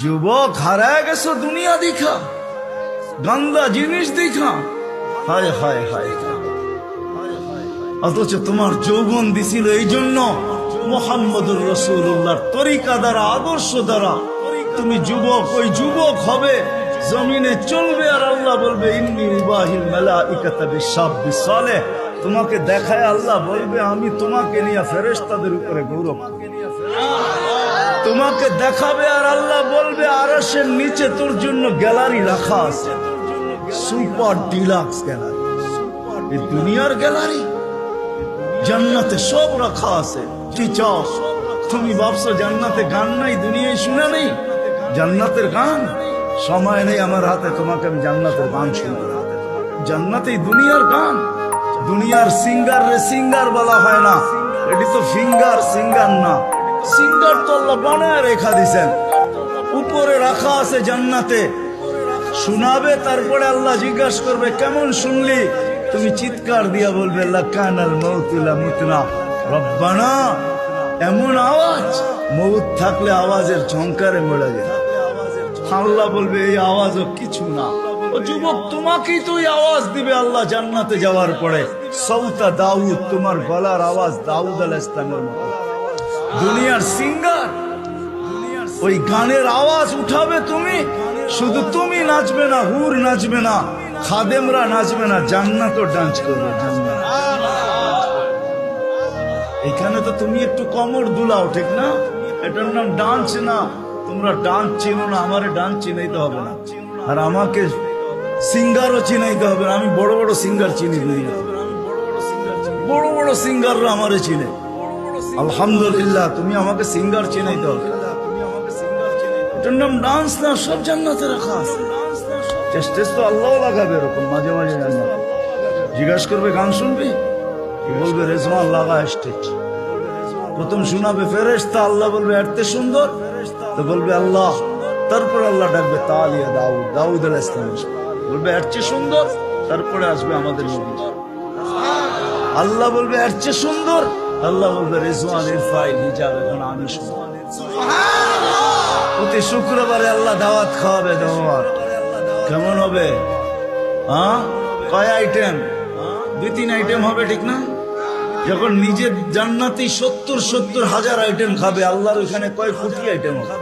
যুবক হারায় গেছো, দুনিয়া দেখা। গান্দা জিনিস দেখা। হায় হায় হায় অথচ তোমার যৌবন দিছিল এই জন্য মোহাম্মদুর রসুল্লাহর তরিকা দ্বারা, আদর্শ দ্বারা। তুমি যুবক, ওই যুবক হবে, জমিনে চলবে আর আল্লাহ বলবে, ইন্নি উবাহিল মেলা ইকাতা বিসাব বিসালে তোমাকে দেখায় আল্লাহ বলবে, আমি তোমাকে নিয়ে ফেরেশতাদের উপরে গৌরব। তোমাকে দেখাবে আর আল্লাহ বলবে, আরশের নিচে তোর জন্য গ্যালারি রাখা আছে। Super deluxe gallery. এই দুনিয়ার গ্যালারি, জান্নাতে সব রাখা আছে। কি চাও? তুমি ভাবছ জান্নাতে গান নাই, দুনিয়ায় শুনে নেই? জান্নাতের গান? সময় নেই আমার হাতে, তোমাকে আমি জান্নাতের গান শুনে জান্নাতে দুনিয়ার গান। দুনিয়ার সিঙ্গার রে সিঙ্গার বলা হয় না। এটি তো ফিঙ্গার, সিঙ্গার না। সিঙ্গার তো আল্লাহ বানায় রেখা দিছেন। উপরে রাখা আছে জান্নাতে। তারপরে আল্লাহ জিজ্ঞাসা করবে, কেমন শুনলি? তুমি চিৎকার দিয়া বলবে এমন আওয়াজ, মৌত থাকলে আওয়াজের ঝংকারে মরে যায়। আল্লাহ বলবে, এই আওয়াজও কিছু না। ও যুবক, তোমাকেই তো এই আওয়াজ দিবে আল্লাহ জান্নাতে যাওয়ার পরে। সৌতা দাউদ, তোমার গলার আওয়াজ দাউদ আল ইসলামের মতো। দুনিয়ার সিঙ্গার ওই গানের আওয়াজ উঠাবে তুমি, শুধু তুমি নাচবে না, হুর নাচবে না, খাদেমরা নাচবে না জান্নাতও ডান্স করবে এখানে তো তুমি একটু কমর দুলাও, ঠিক না? এটার নাম ডান্স না। তোমরা ডান্স চিনো না, আমারে ডান্স চিনাইতে হবে না। আর আমাকে সিঙ্গারও চিনাইতে হবে আমি বড় বড় সিঙ্গার চিনি বড় বড় সিঙ্গাররা আমারে চিনে। আলহামদুলিল্লাহ, তুমি আমাকে সিঙ্গার চিনাইতে হবে এটার ডান্স না, সব জান্নাতে রাখা স্টেজ তো আল্লাহ লাগাবে এরকম, মাঝে মাঝে জান্নাত জিজ্ঞাসা করবে, গান শুনবি? বলবে, রেজওয়ান, লাগা স্টেজ প্রথম শোনাবে ফেরেশতা, আল্লাহ বলবে এরতে সুন্দর। তো বলবে, আল্লাহ। তারপর আল্লাহ ডাকবে, তালিয়া দাউদ দাউদ আল ইসলাম বলবে, এর চেয়ে সুন্দর। তারপরে আসবে আমাদের নবী। আল্লাহ বলবে, এর চেয়ে সুন্দর। আল্লাহ বলবে রেজওয়ান ইরফাইল হিজাব এখন আমি প্রতি শুক্রবারে আল্লাহ দাওয়াত খাওয়াবে দাওয়াত কেমন হবে? হ্যাঁ? কয় আইটেম দুই তিন আইটেম হবে ঠিক না? যখন নিজের জান্নাতি সত্তর সত্তর হাজার আইটেম খাবে আল্লাহর ওখানে কয় কোটি আইটেম হবে?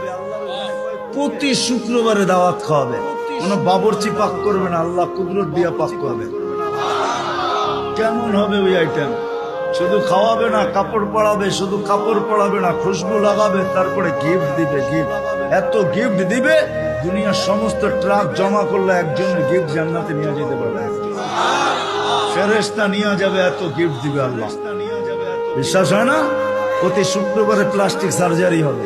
প্রতি শুক্রবারে দাওয়াত খাওয়াবে। কোনো বাবরচি পাক করবে না আল্লাহ কুদরত দিয়া পাক করবে। কেমন হবে ওই আইটেম শুধু খাওয়াবে না, কাপড় পরাবে, শুধু কাপড় পরাবে না, খুশবু লাগাবে, তারপরে গিফট দিবে গিফট এত গিফট দিবে, দুনিয়ার সমস্ত ট্রাক জমা করলে একজনের গিফট জান্নাতে নিয়ে যেতে পারবে। ফেরেস্তা নিয়ে যাবে, এত গিফট দিবে আল্লাহ। বিশ্বাস হয় না? প্রতি শুক্রবারে প্লাস্টিক সার্জারি হবে।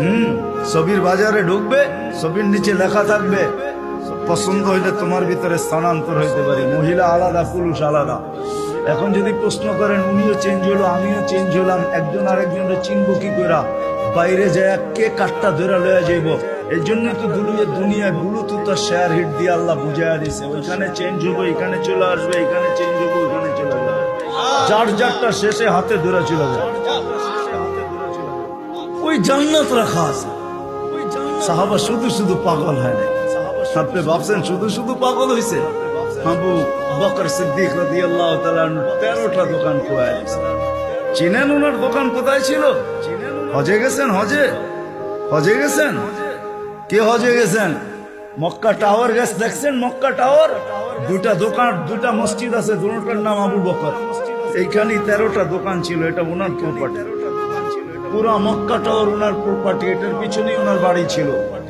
হুম, ছবির বাজারে ঢুকবে, ছবির নিচে লেখা থাকবে, পছন্দ হইলে তোমার ভিতরে স্থানান্তর হইতে পারি। মহিলা আলাদা, পুরুষ আলাদা। এখন যদি প্রশ্ন করেন, উনিও চেঞ্জ হলো, আমিও চেঞ্জ হলাম, একজন আরেকজনের চিনবো কি করা বাইরে যায় কে কাঠটা ধরে লয়ে যাইব? এই জন্য তো দুনিয়া দুনিয়া ব্লুটুথ আর শেয়ার হিট দিয়ে আল্লাহ বুঝাইয়া দিছে, ওইখানে চেঞ্জ হব, এখানে চলে আসবে, এখানে চেঞ্জ হব, ওইখানে চলে আসবে। যার যারটা শেষে হাতে ধরে চলে যাবে। ওই জান্নাত রাখা আছে। সাহাবা শুধু শুধু পাগল হয় না আপনি ভাবছেন শুধু শুধু পাগল হয়েছে আবু বকর সিদ্দিক রাদি আল্লাহ তেরোটা দোকান খোয়া চিনেন ওনার দোকান কোথায় ছিল? হজে গেছেন, হজে? হজে গেছেন? কে হজে গেছেন? মক্কা টাওয়ার গেছ, দেখছেন মক্কা টাওয়ার? দুটা দোকান দুটা মসজিদ আছে, দুটার নাম আবু বকর। এইখানে তেরোটা দোকান ছিল, এটা ওনার প্রপার্টি পুরো মক্কা টাওয়ার ওনার প্রপার্টি এটার পিছনেই ওনার বাড়ি ছিল।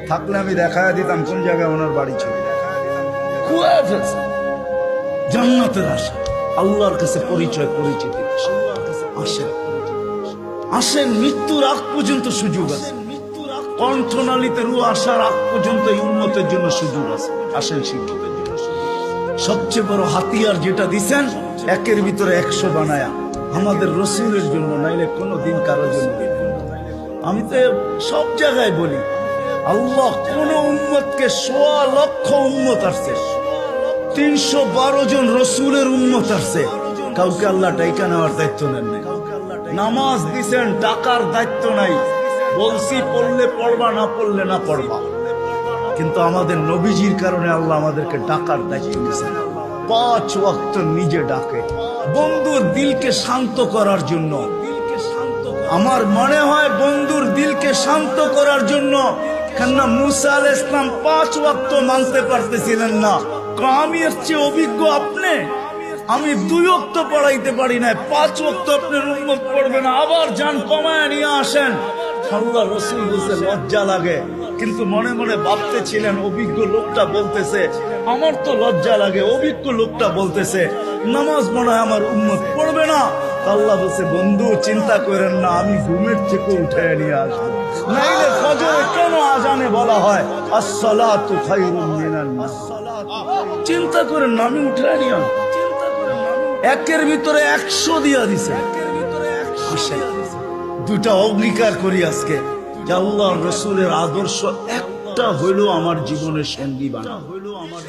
থাকলে আমি দেখায় দিতাম কোন জায়গায় ওনার বাড়ি ছিল। খুয়ায় ফেলছে। জান্নাতের আশা। আল্লাহর কাছে পরিচয়, পরিচিতি। আসেন। মৃত্যুর আগ পর্যন্ত সুযোগ আছে। কণ্ঠনালীতে রু আসার আগ পর্যন্ত এই জন্য সুযোগ আছে। আসেন শিক্ষক সবচেয়ে বড় হাতিয়ার যেটা দিছেন, একের ভিতরে একশো বানায়া। আমাদের রসুলের জন্য, নাইলে কোনো দিন কারোর জন্য আমি তো সব জায়গায় বলি, আল্লাহ কোন উন্মতকে সোয়া লক্ষ উন্মত আসছে। তিনশো বারো জন রসুলের উন্মত আসছে কাউকে আল্লাহ টাইকা নেওয়ার দায়িত্ব নেন। নামাজ দিছেন টাকার দায়িত্ব নাই। বলছি, পড়লে পড়বা, না পড়লে না পড়বা। কিন্তু আমাদের নবীজির কারণে আল্লাহ আমাদেরকে ডাকার দায়িত্ব দিয়েছেন। পাঁচ ওয়াক্ত নিজে ডাকে। বন্ধুর দিলকে শান্ত করার জন্য। আমার মনে হয় বন্ধুর দিলকে শান্ত করার জন্য কেননা মুসা আল ইসলাম পাঁচ ওয়াক্ত মানতে পারতেছিলেন না। আমি এর চেয়ে অভিজ্ঞ আপনি? আমি দুই অক্ত পড়াইতে পারি না পাঁচ অক্ত আপনি উন্মত পড়বে না আবার যান কমায় নিয়ে আসেন। আল্লাহ রসুল বলতে লজ্জা লাগে। কিন্তু মনে মনে ভাবতে ছিলেন অভিজ্ঞ লোকটা বলতেছে, আমার তো লজ্জা লাগে, অভিজ্ঞ লোকটা বলতেছে, নামাজ মনে হয় আমার উন্মত পড়বে না। আল্লাহ বলছে, বন্ধু, চিন্তা করেন না, আমি ঘুমের থেকে উঠে নিয়ে আসব। নাইলে কেন আজানে বলা হয়, আসসালাতু নাওম। চিন্তা করেন না আমি উঠে নিয়ে একের ভিতরে একশো দিয়া দিছে। দুটা অঙ্গীকার করি আজকে। আল্লাহ রসুলের আদর্শ একটা হইল আমার জীবনের সঙ্গী বানা হইল আমার